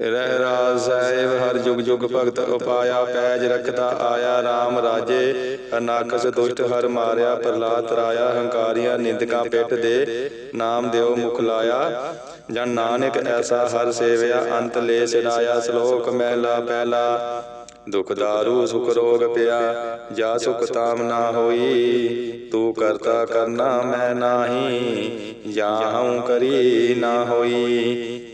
ਰਹਿ ਰਾਜ ਸਾਹਿਬ, ਹਰ ਜੁਗ ਜੁਗ ਭਗਤ ਉਪਾਇਆ, ਪੈਜ ਰਖਦਾ ਆਇਆ RAM ਰਾਜੇ। ਅਨਾਕਸ ਦੁਸ਼ਟ ਹਰ ਮਾਰਿਆ ਪ੍ਰਲਾਦ ਤਰਾਇਆ, ਹੰਕਾਰੀਆਂ ਨਿੰਦਕਾਂ ਪਿੱਠ ਦੇ। ਨਾਮ ਦਿਓ ਮੁਖ ਲਾਇਆ। ਜਨ ਨਾਨਕ ਐਸਾ ਹਰ ਸੇਵਿਆ, ਅੰਤ ਲੈ ਸਿੜਾਇਆ ਸ਼ਲੋਕ ਮਹਿਲਾ ਪਹਿਲਾ। ਦੁਖ ਦਾਰੂ, ਸੁਖ ਰੋਗ ਪਿਆ, ਜਾ ਸੁਖ ਤਾਮ ਨਾ ਹੋਈ। ਤੂੰ ਕਰਤਾ ਕਰਨਾ ਮੈਂ ਨਾਹੀ ਜਾਹਉ ਕਰੀ ਨਾ ਹੋਈ।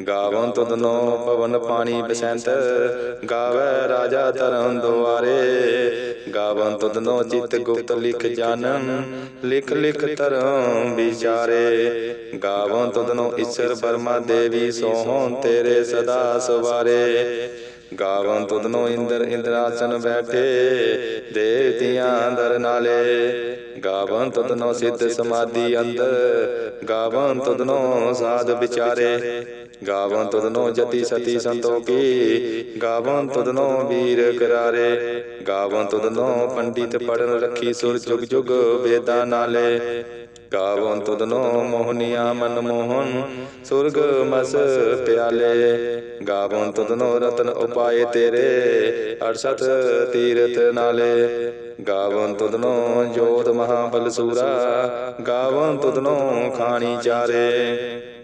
ਗਾਵਨ ਤੁਧਨੋ ਪਵਨ ਪਾਣੀ ਬਸੰਤ, ਗਾਵੇ ਰਾਜਾ ਧਰਮ ਦੁਆਰੇ। ਗਾਵਨ ਤੁਧਨੋ ਚਿਤ ਗੁਪਤ ਲਿਖ ਜਾਣਨ ਲਿਖ ਲਿਖ ਧਰਮ ਵਿਚਾਰੇ। ਗਾਵਨ ਤੁਧਨੋ ਈਸ਼ਰ ਬਰਮਾ ਦੇਵੀ ਸੋਹਣ ਤੇਰੇ ਸਦਾ ਸਵਾਰੇ। ਗਾਵਨ ਤੁਧਨੋ ਇੰਦਰ ਇੰਦਰਾਸਨ ਬੈਠੇ ਦੇਵਤਿਆਂ ਦਰ ਨਾਲੇ। ਗਾਵਨ ਤੁਧਨੋ ਸਿੱਧ ਸਮਾਧੀ ਅੰਦਰ, ਗਾਵਨ ਤੁਧਨੋ ਸਾਧ ਵਿਚਾਰੇ। ਗਾਵਨ ਤੁਧਨੋ ਜਤੀ ਸਤੀ ਸੰਤੋਖੀ ਗਾਵਨ ਤੁਧਨੋ ਵੀਰ ਕਰਾਰੇ। ਗਾਵਨ ਤੁਧਨੋ ਪੰਡਿਤ ਪੜਨ ਰੱਖੀ ਸੁਰ ਜੁਗ ਜੁਗ ਵੇਦਾਂ ਨਾਲੇ। ਗਾਵਨ ਤੁਧਨੋ ਮੋਹਨੀਆ ਮਨ ਮੋਹਨ, ਸੁਰਗ ਮਸ ਪਿਆਲੇ। ਗਾਵਨ ਤੁਧਨੋ ਰਤਨ ਉਪਾਏ ਤੇਰੇ 68 ਤੀਰਥ ਨਾਲੇ। ਗਾਵਨ ਤੁਧਨੋ ਜੋਤ ਮਹਾਬਲ ਸੂਰਾ, ਗਾਵਨ ਤੁਧਨੋ ਖਾਣੀ ਚਾਰੇ।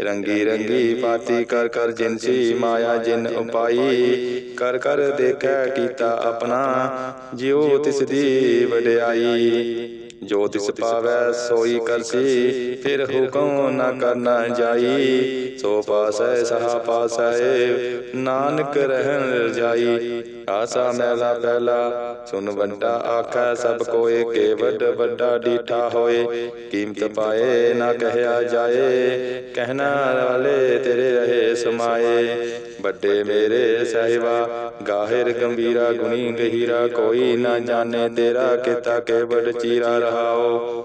ਰੰਗੀ ਰੰਗੀ ਪਾਤੀ ਕਰ ਕਰ ਜਿਨਸੀ ਮਾਇਆ, ਜਿਨ ਉਪਾਈ, ਕਰ ਕਰ ਦੇਖੈ ਕੀਤਾ ਆਪਣਾ, ਜਿਉ ਤਿਸ ਦੀ ਵਡਿਆਈ। ਜੋ ਤਿਸ ਪਾਵੈ ਸੋਈ ਕਰਸੀ, ਫਿਰ ਹੁਕਮ ਨਾ ਕਰਨਾ ਜਾਈ। ਸੋ ਪਾਸੈ, ਸਹਾ ਪਾਸੈ, ਨਾਨਕ ਰਹਿਣ ਜਾਈ। ਆਸਾ ਮੈਲਾ ਪਹਿਲਾ ਸੁਨ ਵੱਡਾ ਆਖੈ, ਸਭ ਕੋਏ ਕੇ ਵੱਡ ਵੱਡਾ ਡੀਠਾ ਹੋਏ। ਕੀਮਤ ਪਾਏ, ਨਾ ਕਹਿਆ ਜਾਏ, ਕਹਿਣਾ ਵਾਲੇ ਤੇਰੇ ਰਹੇ ਸਮਾਏ। ਵੱਡੇ ਮੇਰੇ ਸਹਿਬਾ, ਗਾਹਿਰ ਗੰਭੀਰਾ ਗੁਣੀ ਗਹੀਰਾ, ਕੋਈ ਨਾ ਜਾਣੇ ਤੇਰਾ ਕਿਤਾ ਕੇ ਵੱਡ ਚੀਰਾ ਰਹਾਓ।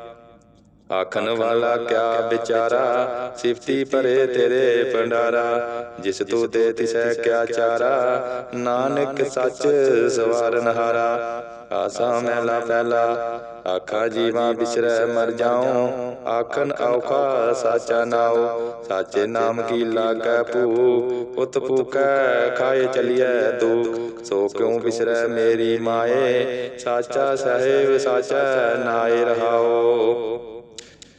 ਆਖਣ ਵਾਲਾ ਕਿਆ ਵਿਚਾਰਾ? ਸਿਫਤੀ ਭਰੇ ਤੇਰੇ ਭੰਡਾਰਾ, ਜਿਸ ਤੂੰ ਤੇ ਤਿਸੈ ਕਿਆ ਚਾਰਾ? ਨਾਨਕ ਸੱਚ ਸਵਾਰਨ ਹਾਰਾ ਆਸਾ ਮਹਿਲਾ ਪਹਿਲਾ, ਆਖਾ ਜੀਵਾ ਬਿਸਰੈ ਮਰ ਜਾਉ। ਆਖਣ ਔਖਾ ਸਾਚਾ ਨਾਉ, ਸਾਚੇ ਨਾਮ ਕੀ ਲਾਗੈ ਭੂ ਉਤ ਭੂਕੈ ਖਾਏ ਚਲੀਐ ਦੁਖ। ਸੋ ਕਿਉ ਬਿਸਰੈ ਮੇਰੀ ਮਾਏ? ਸਾਚਾ ਸਹਿਬ ਸਾਚਾ ਨਾਏ ਰਹਾਓ।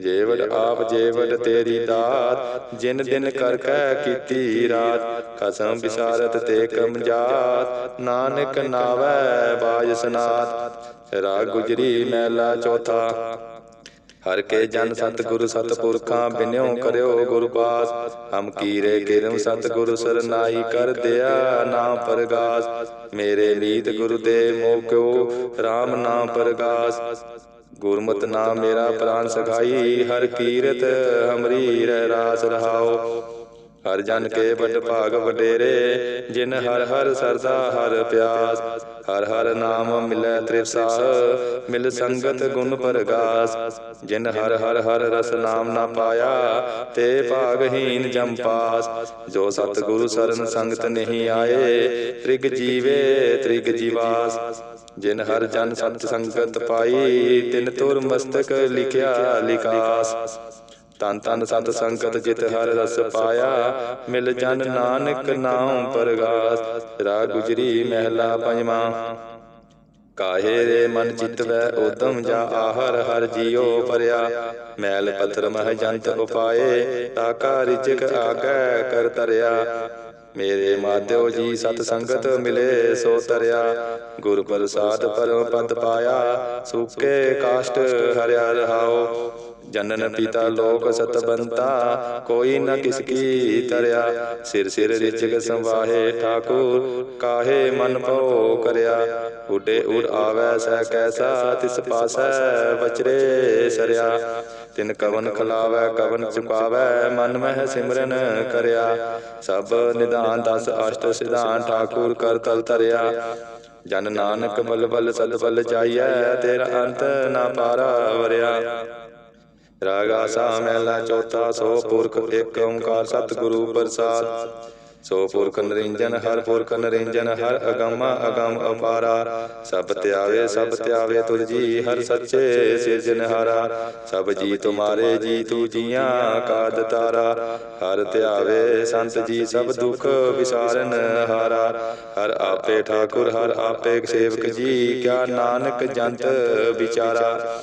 ਜੇਵੜ ਆਪ ਜੇਵੜ ਤੇਰੀ ਦਾਤ, ਜਿਨ ਦਿਨ ਕਰ ਕੈ ਕੀਤੀ ਰਾਤ ਖਸਮ ਬਿਸਾਰਤ ਤੇ ਕਮਜਾਤ, ਨਾਨਕ ਨਾਵੈ ਬਾਜ ਰਾਗ ਗੁਜਰੀ ਮਹਿਲਾ ਚੌਥਾ। ਹਰ ਕੇ ਜਨ ਸਤਿਗੁਰ ਸਤਿਪੁਰਖਾਂ ਬਿਨਿਓ ਕਰਿਓ ਗੁਰ ਪਾਸ ਹਮ ਕੀਰੇ ਕਿਰਮ ਸਤਿਗੁਰ ਸਰਨਾਈ ਕਰ ਦਿਆ ਨਾਮ ਪਰਗਾਸ। ਮੇਰੇ ਨੀਤ ਗੁਰੂ ਦੇ ਮੋਹ ਕਿਉ RAM ਨਾਮ ਪਰਗਾਸ। ਗੁਰਮਤਿ ਨਾਮ ਮੇਰਾ ਪ੍ਰਾਨ ਸਖਾਈ, ਹਰ ਕੀਰਤ ਹਮਰੀ ਰਹਿ ਰਾਸ ਰਹਾਓ ਹਰ ਜਨ ਕੇ ਵੱਡ ਭਾਗ ਵਡੇਰੇ, ਜਿਨ ਹਰ ਹਰ ਸਰਦਾ ਹਰ ਪਿਆਸ। ਹਰ ਹਰ ਨਾਮ ਮਿਲੈ ਤ੍ਰਿਸਾਹ, ਮਿਲ ਸੰਗਤ ਗੁਣ ਪਰਗਾਸ। ਜਿਨ ਹਰ ਹਰ ਹਰ ਰਸ ਨਾਮ ਨਾ ਪਾਇਆ, ਤੇ ਭਾਗਹੀਨ ਜਮ ਪਾਸ। ਜੋ ਸਤ ਗੁਰੂ ਸਰਨ ਸੰਗਤ ਨਹੀਂ ਆਏ, ਤ੍ਰਿਗ ਜੀਵੇ ਤ੍ਰਿਗ ਜੀਵਾਸ। ਜਿਨ ਹਰ ਜਨ ਸਤ ਸੰਗਤ ਪਾਈ, ਤਿਨ ਤੁਰ ਮਸਤਕ ਲਿਖਿਆ, ਲਿਖਾਸ। ਤਨ ਤਨ ਸਤ ਸੰਗਤ ਜਿਤ ਹਰ ਰਸ ਪਾਇਆ, ਮਿਲ ਜਨ ਨਾਨਕ ਨਾਮ ਪਰਗਾਸ। ਰਾ ਗੁਜਰੀ ਮਹਿਲਾ ਪੰਜਵਾਂ। ਕਾਹੇ ਰੇ ਮਨ ਚਿਤਵੈ ਉਦਮ ਜਾ ਆਹਰ, ਹਰ ਜੀਉ ਪਰਿਆ ਮੈਲ ਪੱਥਰ ਮਹ ਜੰਤ ਉਪਾਏ ਤਾਕਾ ਰਿਜਕ ਆਗੈ ਕਰ ਤਰਿਆ। ਮੇਰੇ ਮਾਧਿਓ ਜੀ ਸਤ ਸੰਗਤ ਮਿਲੇ, ਸੋ ਤਰਿਆ। ਗੁਰ ਪ੍ਰਸਾਦ ਪਰਮ ਪਦ ਪਾਇਆ, ਸੁਕੇ ਕਾਸ਼ਟ ਹਰਿਆ ਰਹਾਓ। ਜਨਨ ਪਿਤਾ ਲੋਕ ਸਤਬੰਤਾ ਕੋਈ ਨ ਕਿਸ ਕੀ ਤਰਿਆ। ਸਿਰ ਸਿਰ ਰਿਜਕ ਸੰਵਾਹੇ ਠਾਕੁਰ ਕਾਹੇ ਮਨ ਭਉ ਕਰਿਆ। ਉਡੇ ਉਡ ਆਵੈ ਸਹਿ ਕੈਸਾ ਤਿਸ ਪਾਸੈ ਬਚਰੇ ਸਰਿਆ। ਤਿਨ ਕਵਨ ਖਲਾਵੈ ਕਵਨ ਚੁਕਾਵੈ ਮਨ ਮਹਿ ਸਿਮਰਨ ਕਰਿਆ। ਸਭ ਨਿਧਾਨ ਦਸ ਅਸ਼ਟ ਸਿਧਾਨ ਠਾਕੁਰ ਕਰ ਤਲ ਤਰਿਆ। ਜਨ ਨਾਨਕ ਬਲ ਬਲ ਸਦ ਬਲ ਜਾਈਐ ਤੇਰਾ ਅੰਤ ਨਾ ਪਾਰਾ ਵਰਿਆ। ਰਾਗਾ ਸਾ ਮਹਿਲਾ ਚੌਥਾ, ਸੋ ਪੁਰਖ ਏਕ ਓੰਕਾਰ ਸਤਿਗੁਰੂ ਪ੍ਰਸਾਦ। ਸੋ ਪੁਰਖ ਨਰਿੰਜਨ, ਹਰ ਪੁਰਖ ਨਰਿੰਜਨ, ਹਰ ਅਗੰਮ ਅਗੰਮ ਅਪਾਰਾ। ਸਭ ਧਿਆਵੇ ਸਭ ਤਿਆਵੇ ਤੁਧ ਜੀ, ਹਰ ਸੱਚੇ ਸਿਰਜਨਹਾਰਾ ਸਭ ਜੀ ਤੁਮਾਰੇ ਜੀ ਤੂ ਜੀਆਂ ਕਾਦ ਤਾਰਾ। ਹਰ ਤਿਆਵੇ, ਸੰਤ ਜੀ, ਸਭ ਦੁਖ ਵਿਸਾਰਨ ਹਾਰਾ। ਹਰ ਆਪੇ ਠਾਕੁਰ, ਹਰ ਆਪੇ ਸੇਵਕ ਜੀ, ਕਿਆ ਨਾਨਕ ਜੰਤ ਵਿਚਾਰਾ।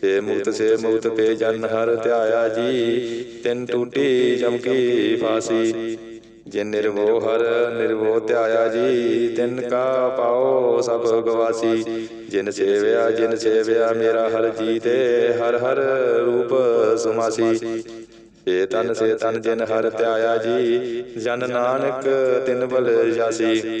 ਸੇ ਮੁਕਤ ਸੇ ਮੁਕਤ ਪੇ ਜਨ ਹਰ ਧਿਆਇਆ ਜੀ। ਤਿਨ ਟੂਟੀ ਜਮਕੀ ਫਾਸੀ। ਜਿਨ ਨਿਰਵੋ ਹਰ ਨਿਰਵੋ ਧਿਆਇਆ ਜੀ, ਤਿਨ ਕਾ ਪਾਓ ਸਭ ਗਵਾਸੀ। ਜਿਨ ਸੇਵਿਆ ਜਿਨ ਸੇਵਿਆ ਮੇਰਾ ਹਰ ਜੀ ਤੇ ਹਰ ਹਰ ਰੂਪ ਸੁਮਾਸੀ। ਸੇ ਤਨ ਸੇ ਤਨ ਜਿਨ ਹਰ ਧਿਆਇਆ ਜੀ, ਜਨ ਨਾਨਕ ਤਿਨ ਬਲ ਜਾਸੀ।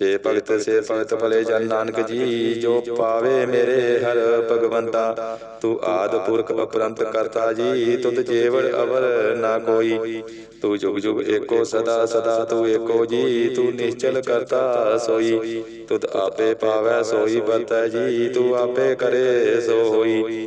ਸੇ ਭਗਤ ਸੇ ਭਗਤ ਭਲੇ ਜਨ ਨਾਨਕ ਜੀ, ਜੋ ਪਾਵੇ ਮੇਰੇ ਹਰ ਭਗਵੰਤਾ, ਤੂੰ ਆਦ ਪੁਰਖ ਅਪਰੰਤ ਕਰਤਾ ਜੀ, ਤੁਧ ਜੇਵੜ ਅਵਰ ਨਾ ਕੋਈ। ਤੂੰ ਜੁਗ ਜੁਗ ਏਕੋ ਸਦਾ ਸਦਾ ਤੂੰ ਏਕੋ ਜੀ, ਤੂੰ ਨਿਸ਼ਚਲ ਕਰਤਾ ਸੋਈ। ਤੁਧ ਆਪੇ ਪਾਵੈ ਸੋਈ, ਵਰਤੈ ਜੀ, ਤੂੰ ਆਪੇ ਕਰੇ ਸੋ ਹੋਈ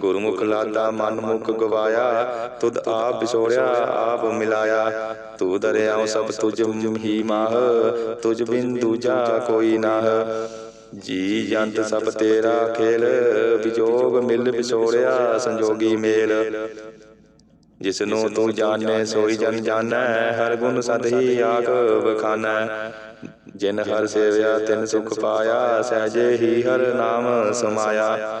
ਗੁਰਮੁਖ ਲਾਦਾ ਮਨ ਮੁਖ ਗਵਾਇਆ ਤੁਧ ਆਪ ਵਿਛੋੜਿਆ ਆਪ ਮਿਲਾਇਆ ਤੂੰ ਦਰਿਆਉ ਸਭ ਤੁਝ ਹੀ ਮਾਹ ਤੁਝ ਬਿਨ ਦੂਜਾ ਕੋਈ ਨਾਹ ਜੀ ਜੰਤ ਸਭ ਤੇਰਾ ਖੇਲ ਵਿਜੋਗ ਮਿਲ ਵਿਛੋੜਿਆ ਸੰਜੋਗੀ ਮੇਲ ਜਿਸ ਨੂੰ ਤੂੰ ਜਾਣੈ ਸੋਈ ਜਨ ਜਾਣੈ ਹਰ ਗੁਣ ਸਦ ਹੀ ਆਖ ਬਖਾਨੈ ਜਿਨ ਹਰ ਸੇਵਿਆ ਤਿਨ ਸੁਖ ਪਾਇਆ ਸਹਜੇ ਹੀ ਹਰ ਨਾਮ ਸਮਾਇਆ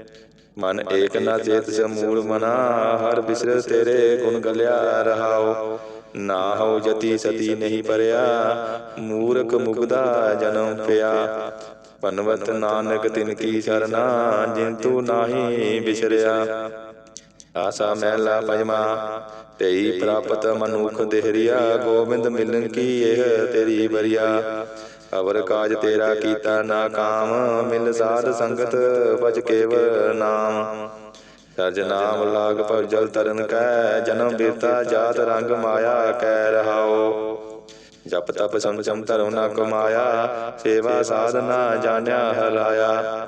ਮਨ ਏਕ ਨਾ ਚੇਤ ਸਮੂਲ ਮਨਾ ਹਰ ਬਿਸਰ ਤੇਰੇ ਗੁਣ ਗਲਿਆ ਰਹਾਓ। ਨਾ ਹੋ ਜਤੀ ਸਤੀ ਨਹੀਂ ਪਰਿਆ ਮੂਰਖ ਮੁਗਦਾ ਜਨਮ ਪਿਆ। ਪਨਵਤ ਨਾਨਕ ਤਿਨ ਕੀ ਸਰਨਾ ਜਿਨ ਤੂ ਨਾਹੀ ਬਿਸਰਿਆ। ਆਸਾ ਮਹਿਲਾ ਪੰਜਵਾ ਤੇਈ ਪ੍ਰਾਪਤ ਮਨੁਖ ਦੇਹਰੀਆ ਗੋਬਿੰਦ ਮਿਲਨ ਕੀ ਇਹ ਤੇਰੀ ਬਰੀਆ। ਅਵਰ ਕਾਜ ਤੇਰਾ ਕੀਤਾ ਨਾ ਕਾਮ ਮਿਲ ਸਾਧ ਸੰਗਤ ਬਚ ਕੇਵ ਨਾਮ। ਸਰਜ ਨਾਮ ਲਾਗ ਪਰ ਜਲ ਤਰਨ ਕੈ ਜਨਮ ਬਿਰਤਾ ਜਾਤ ਰੰਗ ਮਾਇਆ ਕੈ ਰਹਾਓ। ਜਪ ਤਪ ਸੰਚਮ ਧਰਮ ਨਾ ਕਮਾਇਆ ਸੇਵਾ ਸਾਧਨਾ ਜਾਣਿਆ ਹਰਾਇਆ।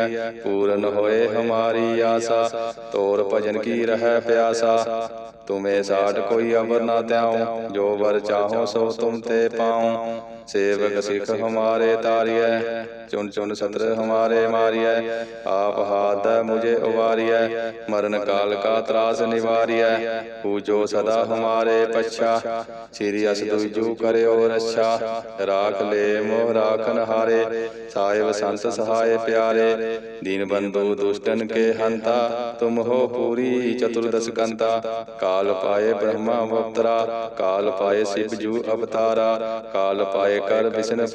ਪੂਰਨ ਹੋਏ ਹਮਾਰੀ ਆਸਾ। ਤੋਰ ਭਜਨ ਕੀ ਰਹਿ ਪਿਆਸਾ। ਤੁਮੇ ਸਾਟ ਕੋਈ ਅਵਰ ਨਾ ਤਿਆਉ ਜੋ ਵਰ ਚਾਹੋ ਸੋ ਤੁਮ ਤੇ ਪਾਉ। ਸੇਵਕ ਸਿਖ ਹਮਾਰੇ ਤਾਰੀਐ। ਚੁਨ ਚੁਨ ਸਤਰ ਹਮਾਰੇ ਮਾਰੀਐ, ਆਪ ਹਾਥ ਦੈ ਮੁਝੇ ਉਵਾਰੀਐ, ਮਰਨ ਕਾਲ ਕਾ ਤਰਾਸ ਨਿਵਾਰੀਐ, ਪੂਜੋ ਸਦਾ ਹਮਾਰੇ ਪਛਾ ਸ੍ਰੀ ਅਸ ਦੁਜੂ ਕਰਿਓ ਰੱਛਾ, ਰਾਖ ਲੈ ਮੋਹ ਰਾਖਨ ਹਾਰੇ, ਸਾਹਿਬ ਸੰਤ ਸਹਾਇ ਪਿਆਰੇ, ਦੀਨ ਬੰਧੂ ਦੁਸ਼ਟਨ ਕੇ ਹੰਤਾ, ਤੁਮ ਹੋ ਪੂਰੀ ਚਤੁਰਦਸ ਕੰਤਾ, ਕਾਲ ਪਾਏ ਬ੍ਰਹਮਾ ਅਵਤਰਾ ਕਾਲ ਪਾਏ ਸਿਵ ਜੂ ਅਵਤਾਰਾ, ਕਾਲ ਪਾਏ ਕਰ ਵਿਸ਼ਨ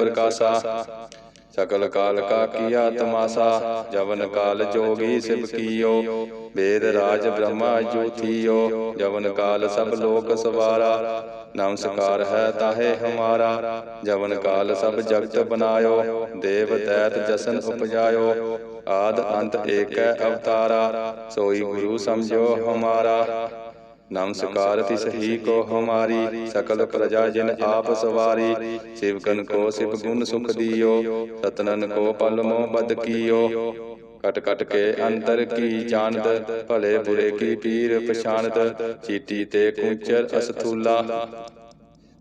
ਸਕਲ ਕਾਲ ਕਾ ਕੀਆ ਤਮਾਸਾ ਜਵਨ ਕਾਲ ਜੋਗੀ ਸਿਵ ਕੀਓ, ਵੇਦ ਰਾਜ ਬ੍ਰਹਮਾ ਜੋਥੀਓ, ਜਵਨ ਕਾਲ ਸਭ ਲੋਕ ਸਵਾਰਾ, ਨਮਸਕਾਰ ਹੈ ਤਾਹੇ ਹਮਾਰਾ, ਜਵਨ ਕਾਲ ਸਭ ਜਗਤ ਬਨਾਇਓ, ਦੇਵ ਤੈਤ ਜਸਨ ਉਪਜਾਇਓ, ਆਦ ਅੰਤ ਏਕੈ ਅਵਤਾਰਾ, ਸੋਈ ਗੁਰੂ ਸਮਝੋ ਹਮਾਰਾ। ਨਮਸਕਾਰ ਤਿਸ ਹੀ ਕੋ ਹਮਾਰੀ, ਸਕਲ ਪ੍ਰਜਾ ਜਿਨ ਆਪ ਸਵਾਰੀ ਸਿਵਕਨ ਕੋ ਸਿਵ ਗੁਣ ਸੁਖ ਦਿਓ, ਸਤਨਨ ਕੋ ਪਲ ਮੋ ਬਦ ਕੀਓ। ਕਟ ਕਟ ਕੇ ਅੰਤਰ ਕੀ ਜਾਣਦ ਭਲੇ ਬੁਰੇ ਕੀ ਪੀਰ ਪਛਾਨਦ, ਚੀਟੀ ਤੇ ਕੁੰਚਰ ਅਸਥੂਲਾ।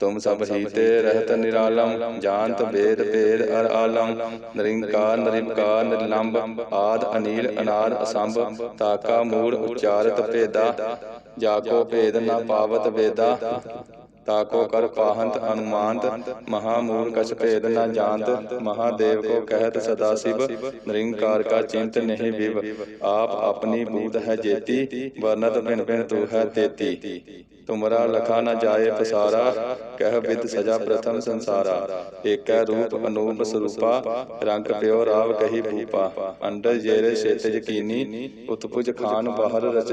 ਤੁਮ ਸਭ ਹੀ ਤੇ ਰਹਿਤ ਨਿਰਾਲਮ ਜਾਣਤ ਵੇਦ ਭੇਦ ਅਰ ਆਲਮ ਨਰਿੰਕਾਰ ਨਿਰੰਕਾਰ ਨਿਰਲੰਬ ਆਦ ਅਨੀਲ ਅਨਾਦ ਅਸੰਭ ਤਾਕਾ ਮੂੜ ਉਚਾਰਤ ਭੇਦਾ ਜਾਕੋ ਭੇਦ ਨਾ ਪਾਵਤ ਵੇਦਾ। ਤਾਕੋ ਕਰ ਪਾਹੰਤ ਅਨੁਮਾਨਤ, ਮਹਾਮੂਲ ਕਛ ਭੇਦ ਨ ਜਾਣਤ, ਮਹਾਦੇਵ ਕੋ ਕਹਿਤ ਸਦਾ ਸਿਵ, ਨਿਰੰਕਾਰ ਕਾ ਚਿੰਤ ਨਹੀਂ ਵਿਵ। ਆਪ ਆਪਣੀ ਬੂਧ ਹੈ ਜੇਤੀ, ਵਰਨਤ ਭਿਨ ਭਿਨ ਤੂ ਹੈ ਤੇਤੀ। ਤੁਮਰਾ ਲਖਾ ਨ ਜਾਏ ਪਸਾਰਾ, ਕਹਿ ਵਿਦ ਸਜਾ ਪ੍ਰਥਮ ਸੰਸਾਰਾ। ਏਕੈ ਰੂਪ ਅਨੂਪ ਸਰੂਪਾ, ਰੰਗ ਪਿਓ ਰਾਵ ਕਹੀ ਭੂਪਾ। ਅੰਡਰ ਜੇਰੇ ਛੇਤਜ ਕੀਨੀ, ਉਤਪੁਜ ਖਾਨ ਬਾਹਰ ਰਚ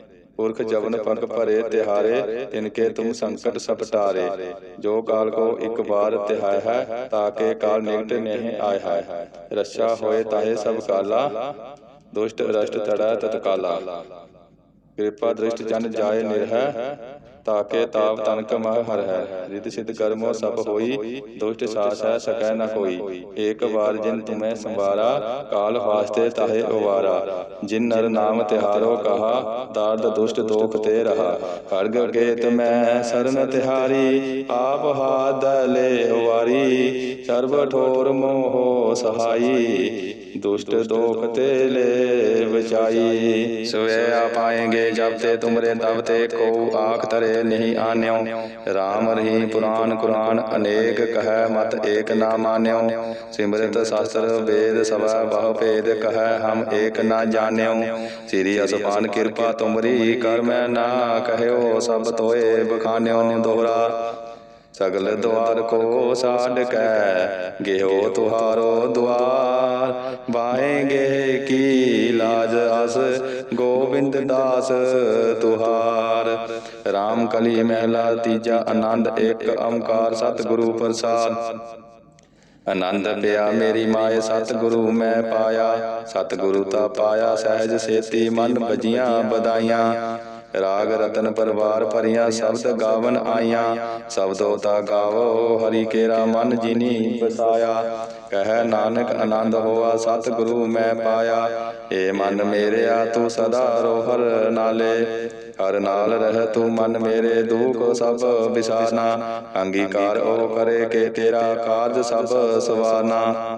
ਪੁਰਖ ਜਵਨ ਪਗ ਭਰੇ ਤਿਹਾਰੇ ਤਿਨਕੇ ਤੁਮ ਸੰਕਟ ਸਭ ਟਾਰੇ। ਜੋ ਕਾਲ ਕੋ ਇੱਕ ਬਾਰ ਤਿਹਾਇ ਹੈ ਤਾਕੇ ਕਾਲ ਨਿਕਟ ਨਹੀਂ ਆਇ ਹੈ। ਰੱਛਾ ਹੋਏ ਤਾਹੇ ਸਭ ਕਾਲਾ ਦੁਸ਼ਟ ਰਸ਼ਟ ਤੜਾ ਤਤਕਾਲਾ। ਕਿਰਪਾ ਦ੍ਰਿਸ਼ਟ ਜਨ ਜਾਏ ਨਿਰਹਿ ਤਾਕੇ ਤਾਪ ਤਨਕ ਮਹ ਹਰ ਹੈ। ਰਿਤ ਸਿਧ ਕਰਮੋ ਸਭ ਹੋਈ ਦੁਸ਼ਟ ਸਾਸ ਹੈ ਸਕੈ ਨ ਕੋਈ ਏਕ ਵਾਰ ਜਿਨ ਤੁਮੈ ਸੰਵਾਰਾ ਕਾਲ ਵਾਸਤੇ ਤਾਹੇ ਉਵਾਰਾ। ਜਿਨ ਨਰ ਨਾਮ ਤਿਹਾਰੋ ਕਹਾ ਦਾਰਦ ਦੁਸ਼ਟ ਦੋਖ ਤੇ ਰਹਾ। ਖੜਗ ਕੇਤ ਮੈਂ ਸਰਨ ਤਿਹਾਰੀ ਆਪ ਹਾਦ ਲੈ ਵਾਰੀ ਸਰਬ ਠੋਰ ਮੋਹ ਸਹਾਈ। ਦੁਸ਼ਟ ਦੋਖ ਤੇ ਲੈ ਬਚਾਈ। ਸਵੇ ਆ ਪਾਏਗੇ ਜਬ ਤੇ ਤੁਮਰੇ ਤਬ ਤੇ ਕੋ ਆਖ ਤਰੇ ਨਹੀਂ ਆਨਿਓ। RAM ਰਹੀ ਪੁਰਾਨ ਕੁਰਾਨ ਅਨੇਕ ਕਹੈ ਮਤ ਏਕ ਨਾ ਮਾਨਿਓ। ਸਿਮਰਤ ਸ਼ਾਸਤਰ ਵੇਦ ਸਭਾ ਬਹੁ ਭੇਦ ਕਹੈ ਹਮ ਏਕ ਨਾ ਜਾਣਿਓ। ਸ੍ਰੀ ਅਸਪਾਨ ਕਿਰਪਾ ਤੁਮਰੀ ਕਰ ਮੈਂ ਨਾ ਕਹਿਓ ਸਭ ਤੋਏ ਬਖਾਨਿਓ ਦੋਹਰਾ। ਸਗਲ ਦੁਆਰ ਕੋ ਸਾਡ ਕੈ ਗਿਓ ਤੁਹਾਰੋ ਦੁਆਰ ਬਾਹੇਗੇ ਕੀ ਲਾਜ ਅਸ, ਗੋਬਿੰਦ ਦਾਸ ਤੁਹਾਰ। RAM ਕਲੀ ਮਹਿਲਾ, ਤੀਜਾ ਆਨੰਦ ਇੱਕ ਓੰਕਾਰ, ਸਤਿਗੁਰੂ ਪ੍ਰਸਾਦ। ਆਨੰਦ ਪਿਆ ਮੇਰੀ ਮਾਏ, ਸਤਿਗੁਰੂ ਮੈਂ ਪਾਇਆ। ਸਤਿਗੁਰੂ ਤਾ ਪਾਇਆ, ਸਹਿਜ ਸੇਤੀ ਮਨ ਬਜੀਆਂ ਬਦਾਈਆਂ ਰਾਗ ਰਤਨ ਪਰਵਾਰ ਭਰੀਆਂ ਸ਼ਬਦ ਗਾਵਨ ਆਈਆਂ। ਸ਼ਬਦੋ ਤਾ ਗਾਵੋ, ਹਰੀ ਕੇਰਾ ਮਨ ਜਿਨੀ ਬਸਾਇਆ ਕਹਿ ਨਾਨਕ ਆਨੰਦ ਹੋਆ, ਸਤਿਗੁਰੂ ਮੈਂ ਪਾਇਆ। ਏ ਮਨ ਮੇਰਿਆ, ਤੂੰ ਸਦਾ ਰੋਹਰ ਨਾਲੇ। ਹਰ ਨਾਲ ਰਹਿ ਤੂੰ ਮਨ ਮੇਰੇ ਦੁਖ ਸਭ ਵਿਸਾਰਨਾ ਅੰਗੀਕਾਰ ਉਹ ਕਰੇ ਕੇ ਤੇਰਾ ਕਾਰਜ ਸਭ ਸਵਾਰਨਾ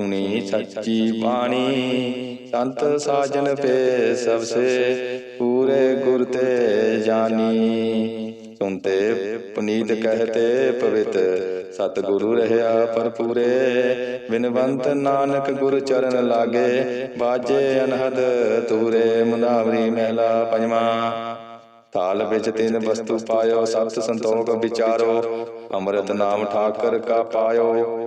ਸੁਣੀ ਸੱਚੀ ਬਾਣੀ। ਸੰਤ ਸਾਜਨ ਪੇ ਸਭ ਸੇ ਪੂਰੇ ਗੁਰ ਤੇ ਜਾਨੀ। ਸੁਨਤੇ ਪੁਨੀਤ ਕਹਤੇ ਪਵਿੱਤ। ਸਤਿਗੁਰੂ ਰਹਿਆ ਭਰਪੂਰੇ। ਬਿਨਵੰਤ ਨਾਨਕ ਗੁਰ ਚਰਨ ਲਾਗੇ। ਬਾਜੇ ਅਨਹਦ ਤੂਰੇ ਮੁਨਾਵਰੀ ਮਹਿਲਾ ਪੰਜਵਾ। ਥਾਲ ਵਿੱਚ ਤਿੰਨ ਵਸਤੂ ਪਾਇਓ ਸਤ ਸੰਤੋਖ ਵਿਚਾਰੋ। ਅੰਮ੍ਰਿਤ ਨਾਮ ਠਾਕਰ ਕਾ ਪਾਇਓ।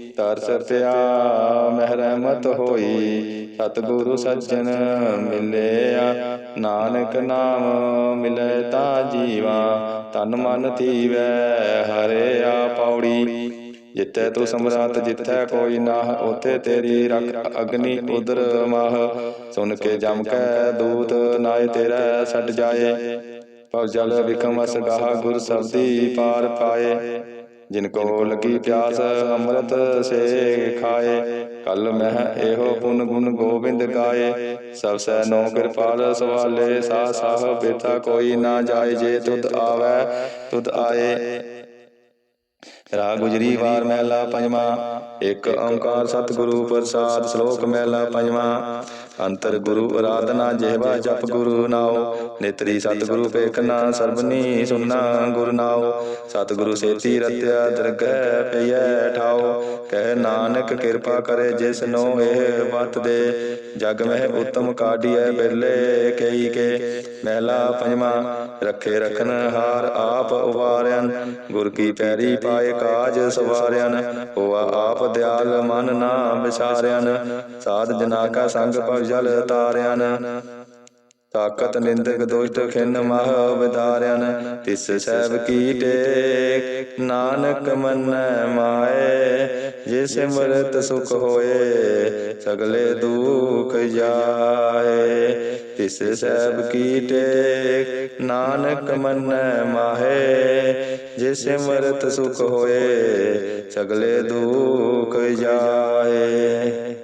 ਤਰਸ ਪਿਆ ਮਹਿਰਮਤ ਹੋਈ। ਸਤਿਗੁਰੂ ਸੱਜਣ ਮਿਲਿਆ, ਨਾਨਕ ਨਾਮ ਮਿਲੇ ਤਾਂ ਜੀਵਾ। ਤਨ ਮਨ ਧੀਵੈ ਹਰਿਆ ਪੌੜੀ। ਜਿੱਥੇ ਤੂੰ ਸਮਰਾਤ ਜਿੱਥੇ ਕੋਈ ਨਾ ਉਥੇ ਤੇਰੀ ਰਖ ਅਗਨੀ ਉਦਰ ਮਾਹ। ਸੁਨ ਕੇ ਜਮ ਕੈ ਦੂਤ, ਨਾਏ ਤੇਰਾ ਛੱਡ ਜਾਏ। ਭਵ ਜਲ ਵਿਕਮ ਅਸ ਗਾਹ, ਗੁਰ ਸਬਦੀ ਪਾਰ ਪਾਏ। ਜਿਨ ਕੋ ਲਗੀ ਪਿਆਸ ਅੰਮ੍ਰਿਤ ਸੇ ਖਾਏ। ਕਲ ਮਹਿ ਇਹੋ ਪੁਨ ਗੁਣ ਗੋਬਿੰਦ ਗਾਏ। ਸਭ ਸੈ ਨੋ ਕਿਰਪਾਲ ਸਵਾਲੇ ਸਾ ਸਾਹ ਬੇਤਾ ਕੋਈ ਨਾ ਜਾਏ ਜੇ ਤੁਧ ਆਵੈ ਤੁਧ ਆਏ। ਰਾ ਗੁਜਰੀ ਵਾਰ ਮਹਿਲਾ ਪੰਜਵਾ। ਇੱਕ ਓੰਕਾਰ ਸਤਿਗੁਰੂ ਪ੍ਰਸਾਦ ਸ਼ਲੋਕ ਮਹਿਲਾ ਪੰਜਵਾ। ਅੰਤਰ ਗੁਰੂ ਆਰਾਧਨਾ ਜਿਹਵਾ ਜਪ ਗੁਰੂ ਨਾਉ, ਨੇਤਰੀ ਸਤਿਗੁਰੂ ਪੇਖਨਾ ਸਰਬਨੀ ਸੁਨਾ ਗੁਰ ਨਾਉ, ਸਤਿਗੁਰੂ ਸੇਤੀ ਰਤਿਆ ਦਰਗਹਿ ਪਈਐ ਠਾਉ, ਕਹਿ ਨਾਨਕ ਕਿਰਪਾ ਕਰੇ ਜਿਸ ਨੂੰ ਇਹ ਵਤ ਦੇ, ਜਗ ਮਹਿ ਉਤਮ ਕਾਢੀਐ ਬੇਲੇ ਕਈ ਕੇ, ਮਹਿਲਾ ਪੰਜਵਾ, ਰੱਖੇ ਰਖਨ ਹਾਰ ਆਪ ਉਵਾਰਿਆਨ ਗੁਰ ਕੀ ਪੈਰੀ ਪਾਏ ਕਾਜ ਸਵਾਰਿਆਨ ਹੋਆ ਆਪ ਦਿਆਲ ਮਨ ਨਾ ਵਿਸਾਰਿਆਨ ਸਾਧ ਜਨਾ ਕਾ ਸੰਗ ਭਵ ਜਲ ਤਾਰਿਆਨ। ਤਾਕਤ ਨਿੰਦਕ ਦੁਸ਼ਟ ਖਿੰਨ ਮਹ ਵਿਦਾਰਿਆਨ। ਤਿਸ ਸਹਿਬ ਕੀ ਟੇਕ, ਨਾਨਕ ਮੰਨੈ ਮਾਏ। ਜੇ ਸਿਮਰਤ ਸੁਖ ਹੋਏ, ਸਗਲੇ ਦੁਖ ਜਾਏ। ਤਿਸ ਸਹਿਬ ਕੀ ਟੇਕ, ਨਾਨਕ ਮੰਨੈ ਮਾਹੇ। ਜੇ ਸਿਮਰਤ ਸੁਖ ਹੋਏ, ਸਗਲੇ ਦੁਖ ਜਾਏ।